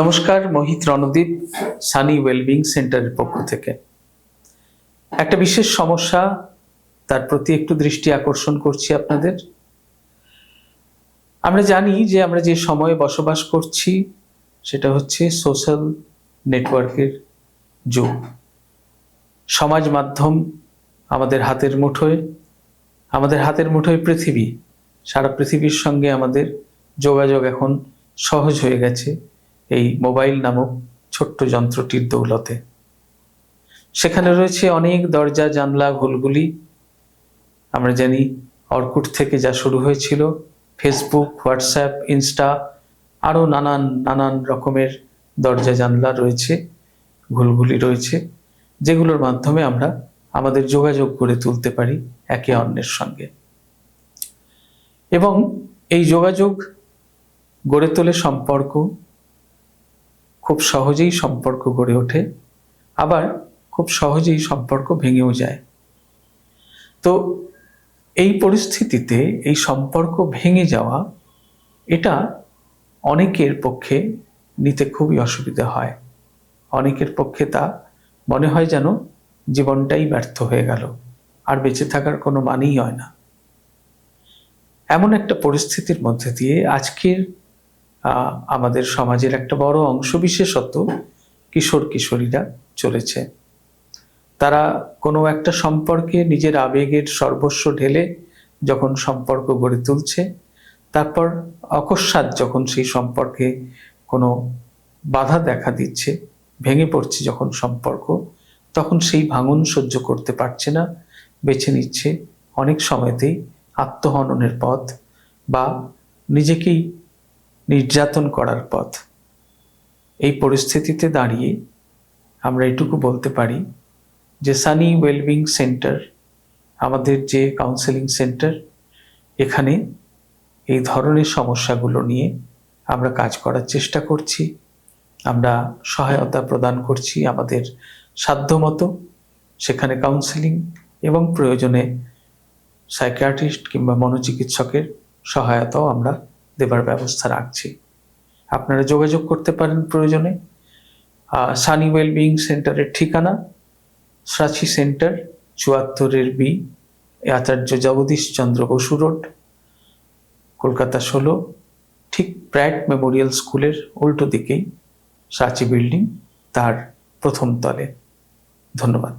নমস্কার, মোহিত রণদীপ, সানি ওয়েলবিং সেন্টারের পক্ষ থেকে। একটা বিশেষ সমস্যা, তার প্রতি একটু দৃষ্টি আকর্ষণ করছি আপনাদের। আমরা জানি যে আমরা যে সময়ে বসবাস করছি, সেটা হচ্ছে সোশ্যাল নেটওয়ার্কের যুগ। সমাজ মাধ্যম আমাদের হাতের মুঠোয়, আমাদের হাতের মুঠোয় পৃথিবী। সারা পৃথিবীর সঙ্গে আমাদের যোগাযোগ এখন সহজ হয়ে গেছে। এই মোবাইল নামক ছোট্ট যন্ত্রটির দৌলতে। সেখানে রয়েছে অনেক দরজা, জানলা, ঘুলগুলি। আমরা জানি অর্কুট থেকে যা শুরু হয়েছিল, ফেসবুক, হোয়াটসঅ্যাপ, ইনস্টা, আরও নানান নানান রকমের দরজা, জানলা রয়েছে, ঘুলগুলি রয়েছে, যেগুলোর মাধ্যমে আমরা আমাদের যোগাযোগ গড়ে তুলতে পারি একে অন্যের সঙ্গে। এবং এই যোগাযোগ গড়ে তোলে সম্পর্ক খুব সহজেই সম্পর্ক গড়ে ওঠে, আবার খুব সহজেই সম্পর্ক ভেঙেও যায়। তো এই পরিস্থিতিতে এই সম্পর্ক ভেঙে যাওয়া, এটা অনেকের পক্ষে নিতে খুবই অসুবিধা হয়। অনেকের পক্ষে তা মনে হয় যেন জীবনটাই ব্যর্থ হয়ে গেল, আর বেঁচে থাকার কোনো মানেই হয় না। এমন একটা পরিস্থিতির মধ্যে দিয়ে আজকের আমাদের সমাজের একটা বড় অংশ, বিশেষত কিশোর কিশোরীরা চলেছে। তারা কোনো একটা সম্পর্কে নিজের আবেগের সর্বস্ব ঢেলে যখন সম্পর্ক গড়ে তুলছে, তারপর অকস্মাৎ যখন সেই সম্পর্কে কোনো বাধা দেখা দিচ্ছে, ভেঙে পড়ছে যখন সম্পর্ক, তখন সেই ভাঙন সহ্য করতে পারছে না, বেছে নিচ্ছে অনেক সময়তেই আত্মহননের পথ বা নিজেকেই নির্যাতন করার পথ। এই পরিস্থিতিতে দাঁড়িয়ে আমরা এটুকু বলতে পারি যে সানি ওয়েলবিং সেন্টার, আমাদের যে কাউন্সেলিং সেন্টার, এখানে এই ধরনের সমস্যাগুলো নিয়ে আমরা কাজ করার চেষ্টা করছি। আমরা সহায়তা প্রদান করছি আমাদের সাধ্যমতো। সেখানে কাউন্সেলিং এবং প্রয়োজনে সাইকিয়াট্রিস্ট কিংবা মনোচিকিৎসকের সহায়তাও আমরা দেবার ব্যবস্থা রাখছি। আপনারা যোগাযোগ করতে পারেন প্রয়োজনে। সানি ওয়েলবিং সেন্টারের ঠিকানা, সাচি সেন্টার, চুয়াত্তরের বি, আচার্য জগদীশ চন্দ্র বসু রোড, কলকাতা ষোলো, ঠিক প্র্যাট মেমোরিয়াল স্কুলের উল্টো দিকেই সাচি বিল্ডিং, তার প্রথম তলে। ধন্যবাদ।